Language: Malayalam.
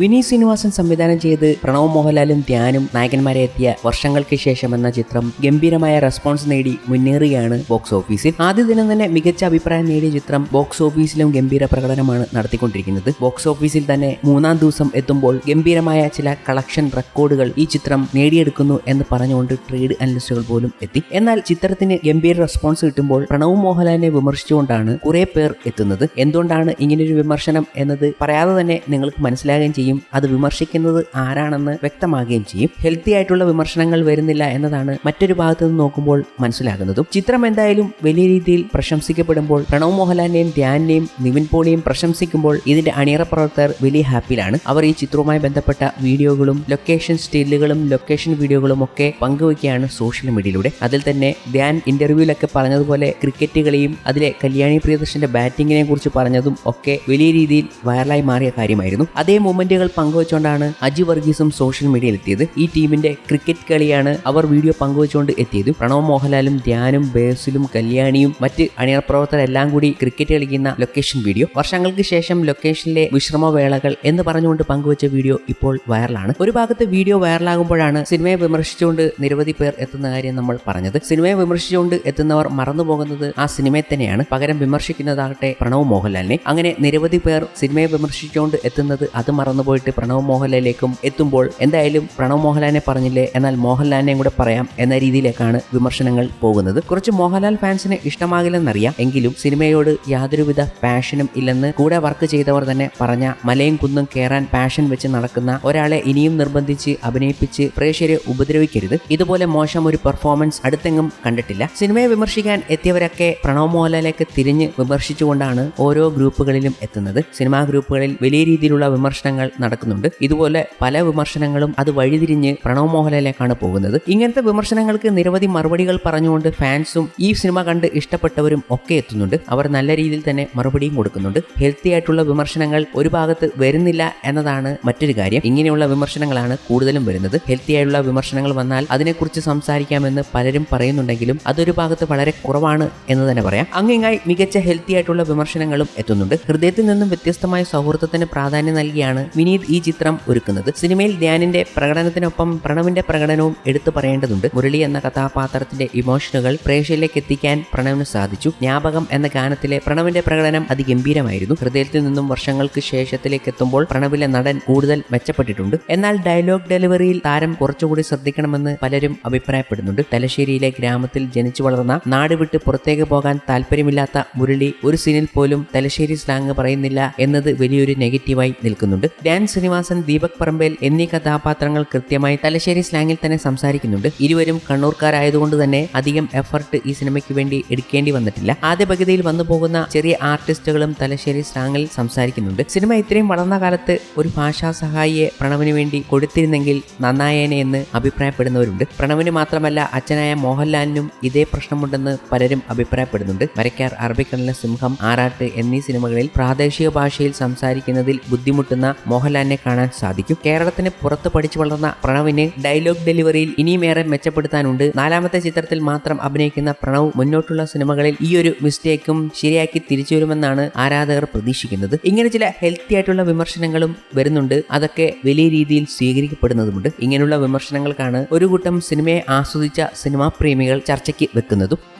വിനീത് ശ്രീനിവാസൻ സംവിധാനം ചെയ്ത് പ്രണവ് മോഹൻലാലും ധ്യാനും നായകന്മാരെ എത്തിയ വർഷങ്ങൾക്ക് ശേഷം എന്ന ചിത്രം ഗംഭീരമായ റെസ്പോൺസ് നേടി മുന്നേറുകയാണ് ബോക്സ് ഓഫീസിൽ. ആദ്യ ദിനം തന്നെ മികച്ച അഭിപ്രായം നേടിയ ചിത്രം ബോക്സ് ഓഫീസിലും ഗംഭീര പ്രകടനമാണ് നടത്തിക്കൊണ്ടിരിക്കുന്നത്. ബോക്സ് ഓഫീസിൽ തന്നെ മൂന്നാം ദിവസം എത്തുമ്പോൾ ഗംഭീരമായ ചില കളക്ഷൻ റെക്കോർഡുകൾ ഈ ചിത്രം നേടിയെടുക്കുന്നു എന്ന് പറഞ്ഞുകൊണ്ട് ട്രേഡ് അനലിസ്റ്റുകൾ പോലും എത്തി. എന്നാൽ ചിത്രത്തിന് ഗംഭീര റെസ്പോൺസ് കിട്ടുമ്പോൾ പ്രണവ് മോഹൻലാലിനെ വിമർശിച്ചുകൊണ്ടാണ് കുറെ പേർ എത്തുന്നത്. എന്തുകൊണ്ടാണ് ഇങ്ങനൊരു വിമർശനം എന്നത് പറയാതെ തന്നെ നിങ്ങൾക്ക് മനസ്സിലാകുകയും ചെയ്യും. അത് വിമർശിക്കുന്നത് ആരാണെന്ന് വ്യക്തമാകുകയും ചെയ്യും. ഹെൽത്തി ആയിട്ടുള്ള വിമർശനങ്ങൾ വരുന്നില്ല എന്നതാണ് മറ്റൊരു ഭാഗത്ത് നിന്ന് നോക്കുമ്പോൾ മനസ്സിലാകുന്നതും. ചിത്രം എന്തായാലും വലിയ രീതിയിൽ പ്രശംസിക്കപ്പെടുമ്പോൾ പ്രണവ് മോഹൻലാലിനെയും ധ്യാനിനെയും നിവിൻ പോളിയും പ്രശംസിക്കുമ്പോൾ ഇതിന്റെ അണിയറ പ്രവർത്തകർ വലിയ ഹാപ്പിയിലാണ്. അവർ ഈ ചിത്രവുമായി ബന്ധപ്പെട്ട വീഡിയോകളും ലൊക്കേഷൻ സ്റ്റില്ലുകളും ലൊക്കേഷൻ വീഡിയോകളും ഒക്കെ പങ്കുവയ്ക്കുകയാണ് സോഷ്യൽ മീഡിയയിലൂടെ അതിൽ തന്നെ ധ്യാൻ ഇന്റർവ്യൂവിലൊക്കെ പറഞ്ഞതുപോലെ ക്രിക്കറ്റ് കളിയും അതിലെ കല്യാണി പ്രിയദർശന്റെ ബാറ്റിങ്ങിനെ കുറിച്ച് പറഞ്ഞതും ഒക്കെ വലിയ രീതിയിൽ വൈറലായി മാറിയ കാര്യമായിരുന്നു. അതേ മൊമെന്റുകൾ പങ്കുവച്ചുകൊണ്ടാണ് അജി വർഗീസും സോഷ്യൽ മീഡിയയിൽ എത്തിയത്. ഈ ടീമിന്റെ ക്രിക്കറ്റ് കളിയാണ് അവർ വീഡിയോ പങ്കുവച്ചുകൊണ്ട് എത്തിയത്. പ്രണവ് മോഹൻലാലും ധ്യാനും ബേസിലും കല്യാണിയും മറ്റ് അണിയർ പ്രവർത്തകരെല്ലാം കൂടി ക്രിക്കറ്റ് കളിക്കുന്ന ലൊക്കേഷൻ വീഡിയോ. വർഷങ്ങൾക്ക് ശേഷം ലൊക്കേഷനിലെ വിശ്രമവേളകൾ എന്ന് പറഞ്ഞുകൊണ്ട് പങ്കുവച്ച വീഡിയോ ഇപ്പോൾ വൈറലാണ്. ഒരു ഭാഗത്ത് വീഡിയോ വൈറലാകുമ്പോഴാണ് സിനിമയെ വിമർശിച്ചുകൊണ്ട് നിരവധി പേർ എത്തുന്ന കാര്യം നമ്മൾ പറഞ്ഞത്. സിനിമയെ വിമർശിച്ചുകൊണ്ട് എത്തുന്നവർ മറന്നു പോകുന്നത് ആ സിനിമയെ തന്നെയാണ്. പകരം വിമർശിക്കുന്നതാകട്ടെ പ്രണവ് മോഹൻലാലിനെ. അങ്ങനെ നിരവധി പേർ സിനിമയെ വിമർശിച്ചുകൊണ്ട് എത്തുന്നത് അത് മറന്നുപോയിട്ട് പ്രണവ് മോഹൻലാലിലേക്കും എത്തുമ്പോൾ എന്തായാലും പ്രണവ് മോഹൻലാലിനെ പറഞ്ഞില്ലേ? എന്നാൽ മോഹൻലാലിനെയും കൂടെ പറയാം എന്ന രീതിയിലേക്കാണ് വിമർശനങ്ങൾ പോകുന്നത്. കുറച്ച് മോഹൻലാൽ ഫാൻസിന് ഇഷ്ടമാകില്ലെന്നറിയാം. എങ്കിലും സിനിമയോട് യാതൊരുവിധ പാഷനും ഇല്ലെന്ന് കൂടെ വർക്ക് ചെയ്തവർ തന്നെ പറഞ്ഞ മലയും കുന്നും കയറാൻ പാഷൻ വെച്ച് നടക്കുന്ന ഒരാളെ ഇനിയും നിർബന്ധിച്ച് അഭിനയിപ്പിച്ച് പ്രേക്ഷകരെ ഉപദ്രവിക്കരുത്. ഇതുപോലെ മോശം ഒരു പെർഫോമൻസ് അടുത്തെങ്ങും കണ്ടിട്ടില്ല. സിനിമയെ വിമർശിക്കാൻ എത്തിയവരൊക്കെ പ്രണവ് മോഹൻലാലേക്ക് തിരിഞ്ഞ് വിമർശിച്ചുകൊണ്ടാണ് ഓരോ ഗ്രൂപ്പുകളിലും എത്തുന്നത്. സിനിമാ ഗ്രൂപ്പുകളിൽ വലിയ രീതിയിലുള്ള വിമർശനങ്ങൾ നടക്കുന്നുണ്ട്. ഇതുപോലെ പല വിമർശനങ്ങളും അത് വഴിതിരിഞ്ഞ് പ്രണവ് മോഹൻലാലിലേക്കാണ് പോകുന്നത്. ഇങ്ങനത്തെ വിമർശനങ്ങൾക്ക് നിരവധി മറുപടികൾ പറഞ്ഞുകൊണ്ട് ഫാൻസും ഈ സിനിമ കണ്ട് ഇഷ്ടപ്പെട്ടവരും ഒക്കെ എത്തുന്നുണ്ട്. അവർ നല്ല രീതിയിൽ തന്നെ മറുപടിയും കൊടുക്കുന്നുണ്ട്. ഹെൽത്തി ആയിട്ടുള്ള വിമർശനങ്ങൾ ഒരു ഭാഗത്ത് വരുന്നില്ല എന്നതാണ് മറ്റൊരു കാര്യം. ഇങ്ങനെയുള്ള വിമർശനങ്ങളാണ് കൂടുതലും വരുന്നത്. ഹെൽത്തി ആയിട്ടുള്ള വിമർശനങ്ങൾ വന്നാൽ അതിനെക്കുറിച്ച് സംസാരിക്കാമെന്ന് പലരും പറയുന്നുണ്ടെങ്കിലും അതൊരു ഭാഗത്ത് വളരെ കുറവാണ് എന്ന് തന്നെ പറയാം. അങ്ങിങ്ങായി മികച്ച ഹെൽത്തി ആയിട്ടുള്ള വിമർശനങ്ങളും എത്തുന്നുണ്ട്. ഹൃദയത്തിൽ നിന്നും വ്യത്യസ്തമായ സൗഹൃദത്തിന് പ്രാധാന്യം നൽകിയാണ് വിനീത് ഈ ചിത്രം ഒരുക്കുന്നത്. സിനിമയിൽ ധ്യാനിന്റെ പ്രകടനത്തിനൊപ്പം പ്രണവിന്റെ പ്രകടനവും എടുത്തു പറയേണ്ടതുണ്ട്. മുരളി എന്ന കഥാപാത്രത്തിന്റെ ഇമോഷനുകൾ പ്രേക്ഷകരിലേക്ക് എത്തിക്കാൻ പ്രണവിന് സാധിച്ചു. ജ്ഞാപകം എന്ന ഗാനത്തിലെ പ്രണവിന്റെ പ്രകടനം അതിഗംഭീരമായിരുന്നു. ഹൃദയത്തിൽ നിന്നും വർഷങ്ങൾക്ക് ശേഷത്തിലേക്ക് എത്തുമ്പോൾ പ്രണവിലെ നടൻ കൂടുതൽ മെച്ചപ്പെട്ടിട്ടുണ്ട്. എന്നാൽ ഡയലോഗ് ഡെലിവറിയിൽ താരം കുറച്ചുകൂടി ശ്രദ്ധിക്കണമെന്ന് പലരും അഭിപ്രായപ്പെടുന്നുണ്ട്. തലശ്ശേരിയിലെ ഗ്രാമത്തിൽ ജനിച്ചു വളർന്ന നാട് വിട്ട് പുറത്തേക്ക് പോകാൻ താല്പര്യമില്ലാത്ത മുരളി ഒരു സീനിൽ പോലും തലശ്ശേരി സ്ലാങ് പറയുന്നില്ല എന്നത് വലിയൊരു നെഗറ്റീവായി നിൽക്കുന്നുണ്ട്. ഡാൻ ശ്രീനിവാസൻ ദീപക് പറമ്പേൽ എന്നീ കഥാപാത്രങ്ങൾ കൃത്യമായി തലശ്ശേരി സ്ലാങ്ങിൽ തന്നെ സംസാരിക്കുന്നുണ്ട്. ഇരുവരും കണ്ണൂർക്കാരായതുകൊണ്ട് തന്നെ അധികം എഫർട്ട് ഈ സിനിമയ്ക്ക് വേണ്ടി എടുക്കേണ്ടി വന്നിട്ടില്ല. ആദ്യ പകുതിയിൽ വന്നു പോകുന്ന ചെറിയ ആർട്ടിസ്റ്റുകളും തലശ്ശേരി സ്ലാങ്ങിൽ സംസാരിക്കുന്നുണ്ട്. സിനിമ ഇത്രയും വളർന്ന കാലത്ത് ഒരു ഭാഷാ സഹായിയെ പ്രണവിന് വേണ്ടി കൊടുത്തിരുന്നെങ്കിൽ നന്നായേനെ എന്ന് അഭിപ്രായപ്പെടുന്നവരുണ്ട്. പ്രണവിന് മാത്രമല്ല അച്ഛനായ മോഹൻലാലിനും ഇതേ പ്രശ്നമുണ്ടെന്ന് പലരും അഭിപ്രായപ്പെടുന്നുണ്ട്. വരയ്ക്കാർ അറബിക്കടലിലെ സിംഹം ആറാട്ട് എന്നീ സിനിമകളിൽ പ്രാദേശിക ഭാഷയിൽ സംസാരിക്കുന്നതിൽ ബുദ്ധിമുട്ടുന്ന മോഹൻലാലിനെ കാണാൻ സാധിക്കും. കേരളത്തിന് പുറത്ത് പഠിച്ചു വളർന്ന പ്രണവിന് ഡയലോഗ് ഡെലിവറിയിൽ ഇനിയും ഏറെ മെച്ചപ്പെടുത്താനുണ്ട്. നാലാമത്തെ ചിത്രത്തിൽ മാത്രം അഭിനയിക്കുന്ന പ്രണവ് മുന്നോട്ടുള്ള സിനിമകളിൽ ഈ ഒരു മിസ്റ്റേക്കും ശരിയാക്കി തിരിച്ചു വരുമെന്നാണ് ആരാധകർ പ്രതീക്ഷിക്കുന്നത്. ഇങ്ങനെ ചില ഹെൽത്തി ആയിട്ടുള്ള വിമർശനങ്ങളും വരുന്നുണ്ട്. അതൊക്കെ വലിയ രീതിയിൽ സ്വീകരിക്കപ്പെടുന്നതുമുണ്ട്. ഇങ്ങനെയുള്ള വിമർശനങ്ങൾക്കാണ് ഒരു കൂട്ടം സിനിമയെ ആസ്വദിച്ച സിനിമാ പ്രേമികൾ ചർച്ചയ്ക്ക് വെക്കുന്നതും.